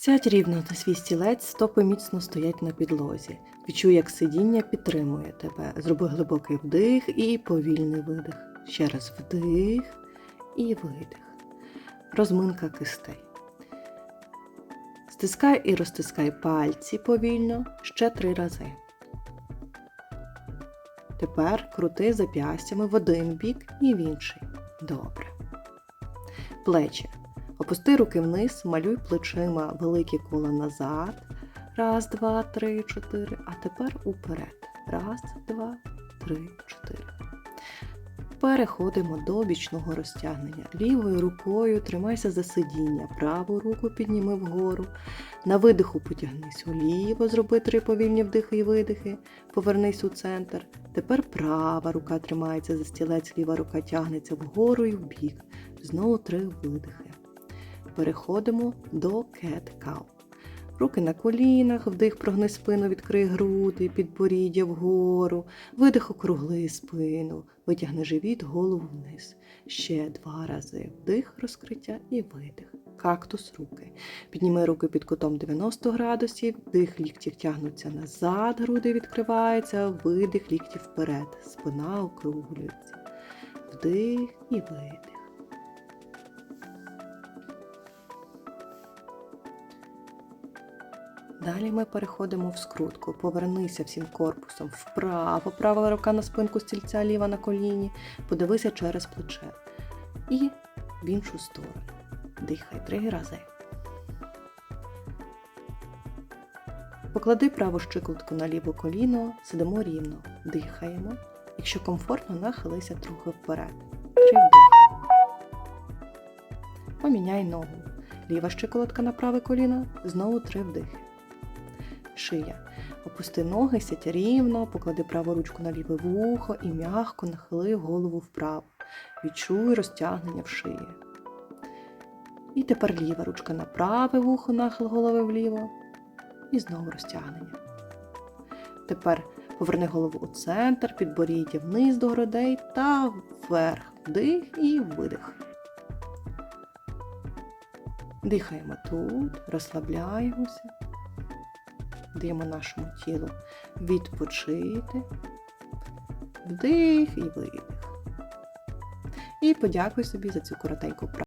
Сядь рівно на свій стілець, стопи міцно стоять на підлозі. Відчуй, як сидіння підтримує тебе. Зроби глибокий вдих і повільний видих. Ще раз вдих і видих. Розминка кистей. Стискай і розтискай пальці повільно ще три рази. Тепер крути зап'ястями в один бік і в інший. Добре. Плечі. Опусти руки вниз, малюй плечима великі кола назад. Раз, два, три, чотири. А тепер уперед. Раз, два, три, чотири. Переходимо до бічного розтягнення. Лівою рукою тримайся за сидіння, праву руку підніми вгору. На видиху потягнись уліво, зроби три повільні вдихи і видихи. Повернись у центр. Тепер права рука тримається за стілець, ліва рука тягнеться вгору і вбік. Знову три видихи. Переходимо до Cow. Руки на колінах, вдих, прогни спину, відкрий груди, підборіддя вгору, видих округли спину, витягни живіт, голову вниз. Ще два рази вдих, розкриття і видих. Кактус руки. Підніми руки під кутом 90 градусів, вдих, лікті тягнуться назад, груди відкриваються, видих, лікті вперед, спина округлюється. Вдих і видих. Далі ми переходимо в скрутку. Повернися всім корпусом вправо, права рука на спинку стільця, ліва на коліні. Подивися через плече. І в іншу сторону. Дихай три рази. Поклади праву щиколотку на ліве коліно, сидимо рівно, дихаємо. Якщо комфортно, нахилися трохи вперед. Три вдихи. Поміняй ногу. Ліва щиколотка на праве коліно, знову три вдихи шия. Опусти ноги, сядь рівно, поклади праву ручку на ліве вухо і м'ягко нахили голову вправо. Відчуй розтягнення в шиї. І тепер ліва ручка на праве вухо, нахил голови вліво. І знову розтягнення. Тепер поверни голову у центр, підборіддя вниз до грудей та вверх. Вдих і видих. Дихаємо тут, розслабляємося даємо нашому тілу відпочити, вдих і видих. І подякуй собі за цю коротеньку працю.